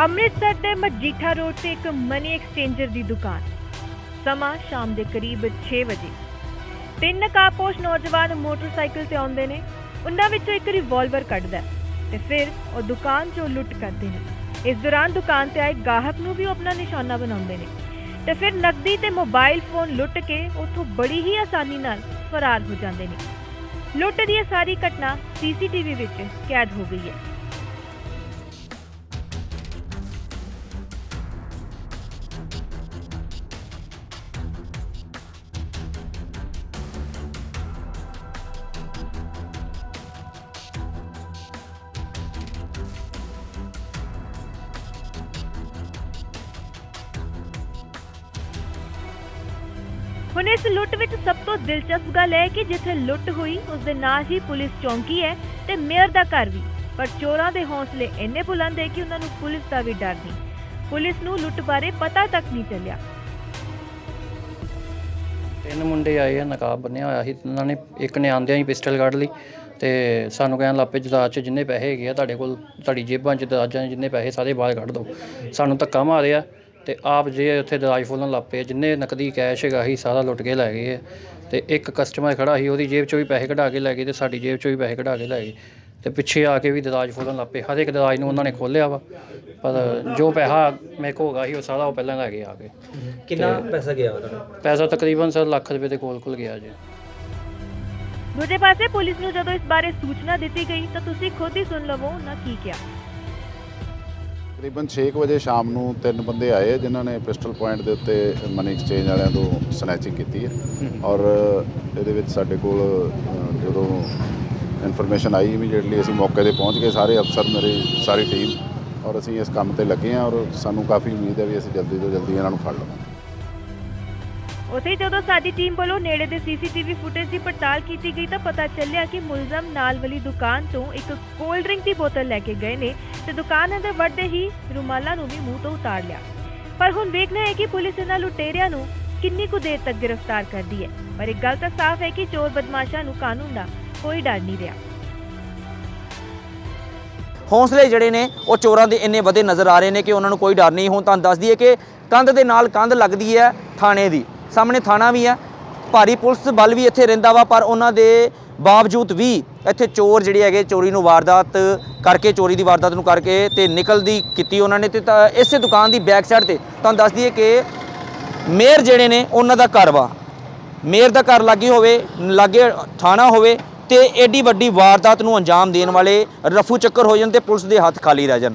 ਅੰਮ੍ਰਿਤਸਰ ਦੇ ਮਜੀਠਾ ਰੋਡ ਤੇ ਇੱਕ ਮਨੀ ਐਕਸਚੇਂਜਰ ਦੀ ਦੁਕਾਨ। ਸਮਾਂ ਸ਼ਾਮ ਦੇ ਕਰੀਬ 6 ਵਜੇ। ਤਿੰਨ ਨਕਾਬਪੋਸ਼ ਨੌਜਵਾਨ ਮੋਟਰਸਾਈਕਲ ਤੇ ਆਉਂਦੇ ਨੇ। ਉਹਨਾਂ ਵਿੱਚੋਂ ਇੱਕ ਰਿਵਾਲਵਰ ਕੱਢਦਾ ਤੇ ਫਿਰ ਉਹ ਦੁਕਾਨ 'ਚੋਂ ਲੁੱਟ ਕਰਦੇ ਨੇ। ਇਸ ਦੌਰਾਨ ਦੁਕਾਨ ਤੇ ਆਏ ਗਾਹਕ ਨੂੰ ਵੀ ਉਹ ਆਪਣਾ ਨਿਸ਼ਾਨਾ ਬਣਾਉਂਦੇ ਨੇ। ਤੇ ਫਿਰ ਨਕਦੀ ਤੇ ਮੋਬਾਈਲ ਫੋਨ ਲੁੱਟ ਕੇ ਉੱਥੋਂ ਬੜੀ ਹੀ ਆਸਾਨੀ ਨਾਲ ਫਰਾਰ ਹੋ ਜਾਂਦੇ ਨੇ। ਲੁੱਟ ਦੀ ਇਹ ਸਾਰੀ ਘਟਨਾ ਸੀਸੀਟੀਵੀ ਵਿੱਚ ਕੈਦ ਹੋ ਗਈ ਹੈ। ਹੁਣ ਇਸ ਲੁੱਟ ਵਿੱਚ ਸਭ ਤੋਂ ਦਿਲਚਸਪ ਗੱਲ ਹੈ ਕਿ ਜਿੱਥੇ ਲੁੱਟ ਹੋਈ ਉਸ ਦੇ ਨਾਲ ਹੀ ਪੁਲਿਸ ਚੌਂਕੀ ਹੈ ਤੇ ਮੇਅਰ ਦਾ ਘਰ ਵੀ। ਪਰ ਚੋਰਾਂ ਦੇ ਹੌਸਲੇ ਇੰਨੇ ਬੁਲੰਦ ਹੈ ਕਿ ਉਹਨਾਂ ਨੂੰ ਪੁਲਿਸ ਦਾ ਵੀ ਡਰ ਨਹੀਂ। ਪੁਲਿਸ ਨੂੰ ਲੁੱਟ ਬਾਰੇ ਪਤਾ ਤੱਕ ਨਹੀਂ ਚੱਲਿਆ। ਤਿੰਨ ਮੁੰਡੇ ਆਏ ਆ, ਨਕਾਬ ਬੰਨਿਆ ਹੋਇਆ ਸੀ। ਉਹਨਾਂ ਨੇ ਇੱਕ ਨੇ ਆਂਦਿਆਂ ਹੀ ਪਿਸਟਲ ਕੱਢ ਲਈ ਤੇ ਸਾਨੂੰ ਕਹਿਣ ਲੱਪੇ ਜਦਾਦ 'ਚ ਜਿੰਨੇ ਪੈਸੇ ਹੈਗੇ ਆ, ਤੁਹਾਡੇ ਕੋਲ, ਤੁਹਾਡੀ ਜੇਬਾਂ 'ਚ ਦਰਾਜਾਂ ਜਿੰਨੇ ਪੈਸੇ, ਸਾਰੇ ਬਾਹਰ ਕੱਢ ਦਿਓ। ਸਾਨੂੰ ਧੱਕਾ ਮਾਰਿਆ। ਤੇ ਆਪ ਜੇ ਉੱਥੇ ਦਰਾਜ ਫੋਲਣ ਲੱਪੇ ਜਿੰਨੇ ਨਕਦੀ ਕੈਸ਼ ਹੈਗਾ ਸੀ ਸਾਰਾ ਲੁੱਟ ਕੇ ਲੈ ਗਏ ਤੇ ਇੱਕ ਕਸਟਮਰ ਖੜਾ ਸੀ ਉਹਦੀ ਜੇਬ 'ਚੋਂ ਵੀ ਪੈਸੇ ਕਢਾ ਕੇ ਲੈ ਗਏ ਤੇ ਸਾਡੀ ਜੇਬ 'ਚੋਂ ਵੀ ਪੈਸੇ ਕਢਾ ਕੇ ਲੈ ਗਏ। ਤੇ ਪਿੱਛੇ ਆ ਕੇ ਵੀ ਦਰਾਜ ਫੋਲਣ ਲੱਪੇ ਹਰ ਇੱਕ ਦਰਾਜ ਨੂੰ ਉਹਨਾਂ ਨੇ ਖੋਲ੍ਹਿਆ ਵਾ ਪਰ ਜੋ ਪੈਸਾ ਮੇਰੇ ਕੋਲ ਹੈਗਾ ਸੀ ਉਹ ਸਾਰਾ ਉਹ ਪਹਿਲਾਂ ਲੈ ਗਏ ਆ ਕੇ। ਕਿੰਨਾ ਪੈਸਾ ਗਿਆ ਉਹਦਾ? ਪੈਸਾ ਤਕਰੀਬਨ ਸਰ ਲੱਖ ਰੁਪਏ ਦੇ ਕੋਲ ਕੋਲ ਗਿਆ ਜੀ। ਦੂਜੇ ਪਾਸੇ ਪੁਲਿਸ ਨੂੰ ਜਦੋਂ ਇਸ ਬਾਰੇ ਸੂਚਨਾ ਦਿੱਤੀ ਗਈ ਤਾਂ ਤੁਸੀਂ ਖੁਦ ਹੀ ਸੁਣ ਲਵੋ ਉਹਨਾਂ ਕੀ ਕਿਹਾ। ਤਕਰੀਬਨ 6 ਵਜੇ ਸ਼ਾਮ ਨੂੰ ਤਿੰਨ ਬੰਦੇ ਆਏ, ਜਿਨ੍ਹਾਂ ਨੇ ਪਿਸਟਲ ਪੁਆਇੰਟ ਦੇ ਉੱਤੇ ਮਨੀ ਐਕਸਚੇਂਜ ਵਾਲਿਆਂ ਤੋਂ ਸਨੈਚਿੰਗ ਕੀਤੀ ਹੈ। ਔਰ ਇਹਦੇ ਵਿੱਚ ਸਾਡੇ ਕੋਲ ਜਦੋਂ ਇਨਫੋਰਮੇਸ਼ਨ ਆਈ ਇਮੀਡੀਏਟਲੀ ਅਸੀਂ ਮੌਕੇ ਤੇ ਪਹੁੰਚ ਗਏ, ਸਾਰੇ ਅਫਸਰ ਮੇਰੀ, ਸਾਰੀ ਟੀਮ ਔਰ ਅਸੀਂ ਇਸ ਕੰਮ ਤੇ ਲੱਗੇ ਹਾਂ ਔਰ ਸਾਨੂੰ ਕਾਫੀ ਉਮੀਦ ਹੈ ਵੀ ਅਸੀਂ ਜਲਦੀ ਤੋਂ ਜਲਦੀ ਇਹਨਾਂ ਨੂੰ ਫੜ ਲਵਾਂਗੇ। ਉੱਥੇ ਜਦੋਂ ਸਾਡੀ ਟੀਮ ਵੱਲੋਂ ਨੇੜੇ ਦੇ ਸੀਸੀਟੀਵੀ ਫੁਟੇਜ ਦੀ ਪੜਤਾਲ ਕੀਤੀ ਗਈ ਤਾਂ ਪਤਾ ਚੱਲਿਆ ਕਿ ਮੁਲਜ਼ਮ ਨਾਲ ਵਾਲੀ ਦੁਕਾਨ ਤੋਂ ਇੱਕ ਕੋਲਡ ਡਰਿੰਕ ਦੀ ਬੋਤਲ ਲੈ ਕੇ ਗਏ ਨੇ ਤੇ ਦੁਕਾਨ ਅੰਦਰ ਵੜਦੇ ਹੀ ਰੁਮਾਲਾਂ ਨੂੰ ਵੀ ਮੂੰਹ ਤੋਂ ਉਤਾਰ ਲਿਆ। ਪਰ ਹੁਣ ਵੇਖਣਾ ਹੈ ਕਿ ਪੁਲਿਸ ਇਹਨਾਂ ਲੁਟੇਰਿਆਂ ਨੂੰ ਕਿੰਨੀ ਕੁ ਦੇਰ ਤੱਕ ਗ੍ਰਿਫਤਾਰ ਕਰਦੀ ਹੈ। ਪਰ ਇੱਕ ਗੱਲ ਤਾਂ ਸਾਫ਼ ਹੈ ਕਿ ਚੋਰ ਬਦਮਾਸ਼ਾਂ ਨੂੰ ਕਾਨੂੰਨ ਦਾ ਕੋਈ ਡਰ ਨਹੀਂ ਰਿਹਾ। ਹੌਸਲੇ ਜਿਹੜੇ ਨੇ, ਉਹ ਚੋਰਾਂ ਦੇ ਇੰਨੇ ਵਧੇ ਨਜ਼ਰ ਆ ਰਹੇ ਨੇ ਕਿ ਉਹਨਾਂ ਨੂੰ ਕੋਈ ਡਰ ਨਹੀਂ। ਹੁਣ ਤੁਹਾਨੂੰ ਦੱਸ ਦਈਏ ਕਿ ਕੰਧ ਦੇ ਨਾਲ ਕੰਧ ਲੱਗਦੀ ਹੈ ਥਾਣੇ ਦੀ। ਸਾਹਮਣੇ ਥਾਣਾ ਵੀ ਆ। ਭਾਰੀ ਪੁਲਿਸ ਬਲ ਵੀ ਇੱਥੇ ਰਹਿੰਦਾ ਵਾ, ਪਰ ਉਹਨਾਂ ਦੇ ਬਾਵਜੂਦ ਵੀ ਇੱਥੇ ਚੋਰ ਜਿਹੜੇ ਹੈਗੇ, ਚੋਰੀ ਨੂੰ ਵਾਰਦਾਤ ਕਰਕੇ, ਚੋਰੀ ਦੀ ਵਾਰਦਾਤ ਨੂੰ ਕਰਕੇ ਤੇ ਨਿਕਲਦੀ ਕੀਤੀ ਉਹਨਾਂ ਨੇ ਤੇ ਤਾਂ ਇਸੇ ਦੁਕਾਨ ਦੀ ਬੈਕ ਸਾਈਡ ਤੇ ਤੁਹਾਨੂੰ ਦੱਸ ਦਈਏ ਕਿ ਮੇਅਰ ਜਿਹੜੇ ਨੇ, ਉਹਨਾਂ ਦਾ ਘਰ ਵਾ। ਮੇਅਰ ਦਾ ਘਰ ਲੱਗੇ ਹੋਵੇ, ਲਾਗੇ ਥਾਣਾ ਹੋਵੇ ਤੇ ਐਡੀ ਵੱਡੀ ਵਾਰਦਾਤ ਨੂੰ ਅੰਜਾਮ ਦੇਣ ਵਾਲੇ ਰਫੂ ਚੱਕਰ ਹੋ ਜਾਣ ਤੇ ਪੁਲਿਸ ਦੇ ਹੱਥ ਖਾਲੀ ਰਹਿ ਜਾਣ।